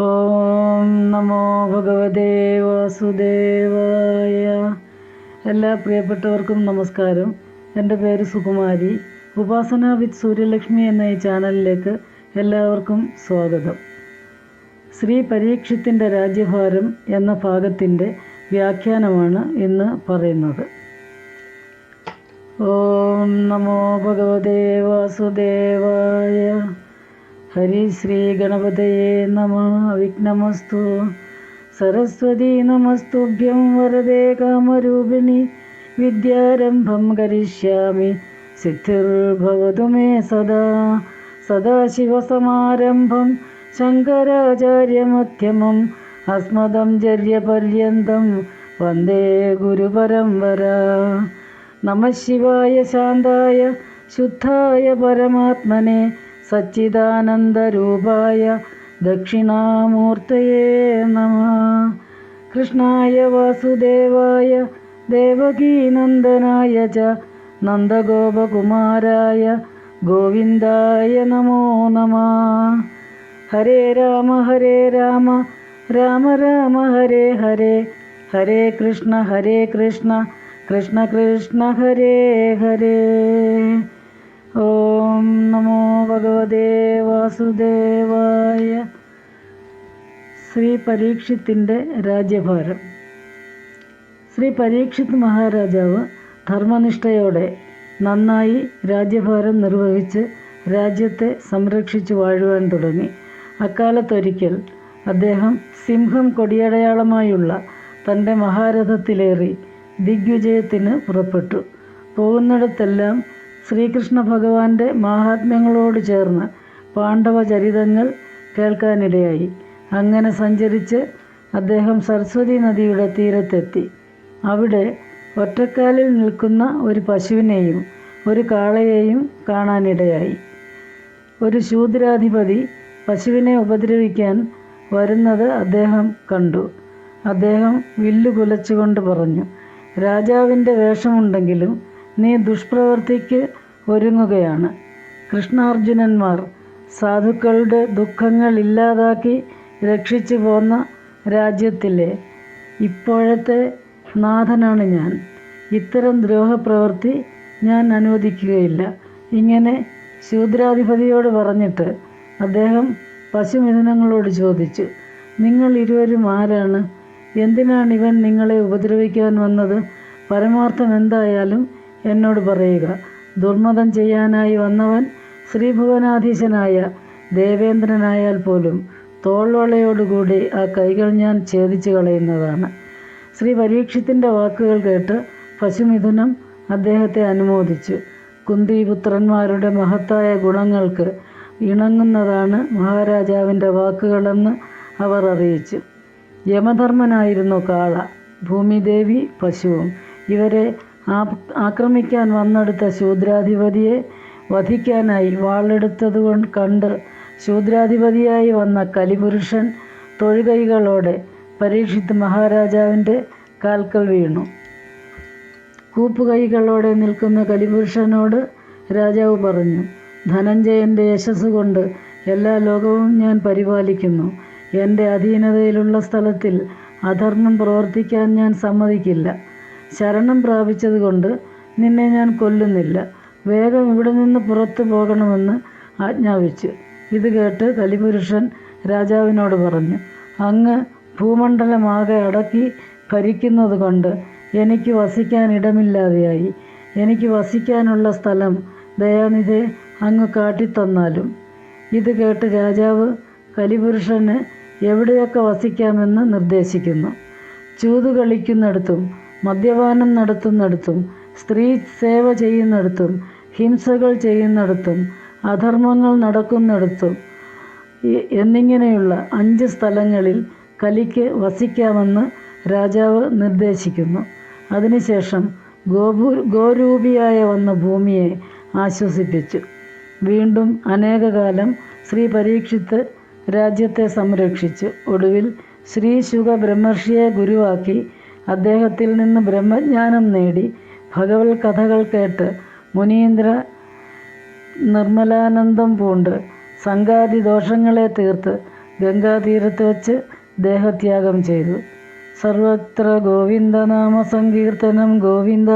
ഓം നമോ ഭഗവതേ വാസുദേവായ. എല്ലാ പ്രിയപ്പെട്ടവർക്കും നമസ്കാരം. എന്റെ പേര് സുകുമാരി. ഉപാസന വിത്ത് സൂര്യലക്ഷ്മി എന്ന ഈ ചാനലിലേക്ക് എല്ലാവർക്കും സ്വാഗതം. ശ്രീ പരീക്ഷത്തിന്റെ രാജ്യഭാരം എന്ന ഭാഗത്തിന്റെ വ്യാഖ്യാനമാണ് ഇന്ന് പറയുന്നത്. ഓം നമോ ഭഗവതേ വാസുദേവായ. ഹരി ശ്രീ ഗണപതയേ നമ. വിഘ്നമസ്തു. സരസ്വതി നമസ്തുഭ്യം വരദേ കാമരൂപിണി. വിദ്യാരംഭം കരിഷ്യാമി. സിദ്ധിർഭവതു മേ സദാ. സദാശിവസമാരംഭം ശങ്കരാചാര്യമധ്യമം. അസ്മദം ജര്യപര്യന്തം. വന്ദേ ഗുരുപരംപര നമ ശിവായ ശാന്തായ. ശുദ്ധായ പരമാത്മനെ. സച്ചിദാനന്ദരൂപായ ദക്ഷിണാമൂർത്തയേ നമ. കൃഷ്ണായ വാസുദേവായ ദേവകീനന്ദനായ ച നന്ദഗോപകുമാരായ ഗോവിന്ദായ നമോ നമ. ഹരേ രാമ ഹരേ രാമ രാമ രാമ ഹരേ ഹരേ ഹരേ കൃഷ്ണ ഹരേ കൃഷ്ണ കൃഷ്ണ കൃഷ്ണ ഹരേ ഹരേ. ഓം നമോ ഭഗവതേ വാസുദേവായ ശ്രീ പരീക്ഷത്തിന്റെ രാജ്യഭാരം. ശ്രീ പരീക്ഷിത് മഹാരാജാവ് ധർമ്മനിഷ്ഠയോടെ നന്നായി രാജ്യഭാരം നിർവഹിച്ച് രാജ്യത്തെ സംരക്ഷിച്ചു വാഴുവാൻ തുടങ്ങി. അക്കാലത്തൊരിക്കൽ അദ്ദേഹം സിംഹം കൊടിയടയാളമായുള്ള തന്റെ മഹാരഥത്തിലേറി ദിഗ്വിജയത്തിന് പുറപ്പെട്ടു. പോകുന്നിടത്തെല്ലാം ശ്രീകൃഷ്ണ ഭഗവാന്റെ മാഹാത്മ്യങ്ങളോട് ചേർന്ന് പാണ്ഡവ ചരിതങ്ങൾ കേൾക്കാനിടയായി. അങ്ങനെ സഞ്ചരിച്ച് അദ്ദേഹം സരസ്വതി നദിയുടെ തീരത്തെത്തി. അവിടെ ഒറ്റക്കാലിൽ നിൽക്കുന്ന ഒരു പശുവിനെയും ഒരു കാളയെയും കാണാനിടയായി. ഒരു ശൂദ്രാധിപതി പശുവിനെ ഉപദ്രവിക്കാൻ വരുന്നത് അദ്ദേഹം കണ്ടു. അദ്ദേഹം വില്ലു കുലച്ചുകൊണ്ട് പറഞ്ഞു രാജാവിന്റെ വേഷമുണ്ടെങ്കിലും നീ ദുഷ്പ്രവൃത്തിക്ക് ഒരുങ്ങുകയാണ്. കൃഷ്ണാർജുനന്മാർ സാധുക്കളുടെ ദുഃഖങ്ങൾ ഇല്ലാതാക്കി രക്ഷിച്ചു പോന്ന രാജ്യത്തിലെ ഇപ്പോഴത്തെ നാഥനാണ് ഞാൻ. ഇത്തരം ദ്രോഹപ്രവൃത്തി ഞാൻ അനുവദിക്കുകയില്ല. ഇങ്ങനെ ശൂദ്രാധിപതിയോട് പറഞ്ഞിട്ട് അദ്ദേഹം പശുമിഥുനങ്ങളോട് ചോദിച്ചു നിങ്ങൾ ഇരുവരും ആരാണ്? എന്തിനാണ് ഇവൻ നിങ്ങളെ ഉപദ്രവിക്കാൻ വന്നത്? പരമാർത്ഥം എന്തായാലും എന്നോട് പറയുക ദുർമതം ചെയ്യാനായി വന്നവൻ ശ്രീഭുവനാധീശനായ ദേവേന്ദ്രനായാൽ പോലും തോൾവളയോടുകൂടി ആ കൈകൾ ഞാൻ ഛേദിച്ചു കളയുന്നതാണ്. ശ്രീ പരീക്ഷത്തിന്റെ വാക്കുകൾ കേട്ട് പശുമിഥുനം അദ്ദേഹത്തെ അനുമോദിച്ചു. കുന്തിപുത്രന്മാരുടെ മഹത്തായ ഗുണങ്ങൾക്ക് ഇണങ്ങുന്നതാണ് മഹാരാജാവിന്റെ വാക്കുകളെന്ന് അവർ അറിയിച്ചു. യമധർമ്മനായിരുന്നു കാള ഭൂമിദേവി പശുവും. ഇവരെ ആക്രമിക്കാൻ വന്നെടുത്ത ശൂദ്രാധിപതിയെ വധിക്കാനായി വാളെടുത്തത് കണ്ട് ശൂദ്രാധിപതിയായി വന്ന കലിപുരുഷൻ തൊഴുകൈകളോടെ പരീക്ഷിത് മഹാരാജാവിന്റെ കാൽക്കൽ വീണു. കൂപ്പുകൈകളോടെ നിൽക്കുന്ന കലിപുരുഷനോട് രാജാവ് പറഞ്ഞു ധനഞ്ജയന്റെ യശസ് കൊണ്ട് എല്ലാ ലോകവും ഞാൻ പരിപാലിക്കുന്നു. എന്റെ അധീനതയിലുള്ള സ്ഥലത്തിൽ അധർമ്മം പ്രവർത്തിക്കാൻ ഞാൻ സമ്മതിക്കില്ല. ശരണം പ്രാപിച്ചതുകൊണ്ട് നിന്നെ ഞാൻ കൊല്ലുന്നില്ല. വേഗം ഇവിടെ നിന്ന് പുറത്തു പോകണമെന്ന് ആജ്ഞാപിച്ചു. ഇത് കേട്ട് കലിപുരുഷൻ രാജാവിനോട് പറഞ്ഞു അങ്ങ് ഭൂമണ്ഡലമാകെ അടക്കി ഭരിക്കുന്നത് കൊണ്ട് എനിക്ക് വസിക്കാൻ ഇടമില്ലാതെയായി. എനിക്ക് വസിക്കാനുള്ള സ്ഥലം ദയാനിധെ അങ്ങ് കാട്ടിത്തന്നാലും. ഇത് കേട്ട് രാജാവ് കലിപുരുഷന് എവിടെയൊക്കെ വസിക്കാമെന്ന് നിർദ്ദേശിക്കുന്നു. ചൂതു കളിക്കുന്നിടത്തും മദ്യപാനം നടത്തുന്നിടത്തും സ്ത്രീ സേവ ചെയ്യുന്നിടത്തും ഹിംസകൾ ചെയ്യുന്നിടത്തും അധർമ്മങ്ങൾ നടക്കുന്നിടത്തും എന്നിങ്ങനെയുള്ള അഞ്ച് സ്ഥലങ്ങളിൽ കലിക്ക് വസിക്കാമെന്ന് രാജാവ് നിർദ്ദേശിക്കുന്നു. അതിനുശേഷം ഗോപു ഗോരൂപിയായ വന്ന ഭൂമിയെ ആശ്വസിപ്പിച്ചു. വീണ്ടും അനേകകാലം ശ്രീ പരീക്ഷിത്ത് രാജ്യത്തെ സംരക്ഷിച്ചു. ഒടുവിൽ ശ്രീ ശുക ബ്രഹ്മർഷിയെ ഗുരുവാക്കി അദ്ദേഹത്തിൽ നിന്ന് ബ്രഹ്മജ്ഞാനം നേടി ഭഗവത് കഥകൾ കേട്ട് മുനീന്ദ്ര നിർമ്മലാനന്ദം പൂണ്ട് സംഘാതി ദോഷങ്ങളെ തീർത്ത് ഗംഗാതീരത്ത് വച്ച് ദേഹത്യാഗം ചെയ്തു. സർവത്ര ഗോവിന്ദനാമ സങ്കീർത്തനം ഗോവിന്ദ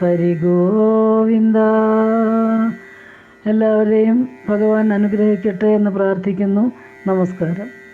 ഹരി ഗോവിന്ദ. എല്ലാവരെയും ഭഗവാൻ അനുഗ്രഹിക്കട്ടെ എന്ന് പ്രാർത്ഥിക്കുന്നു. നമസ്കാരം.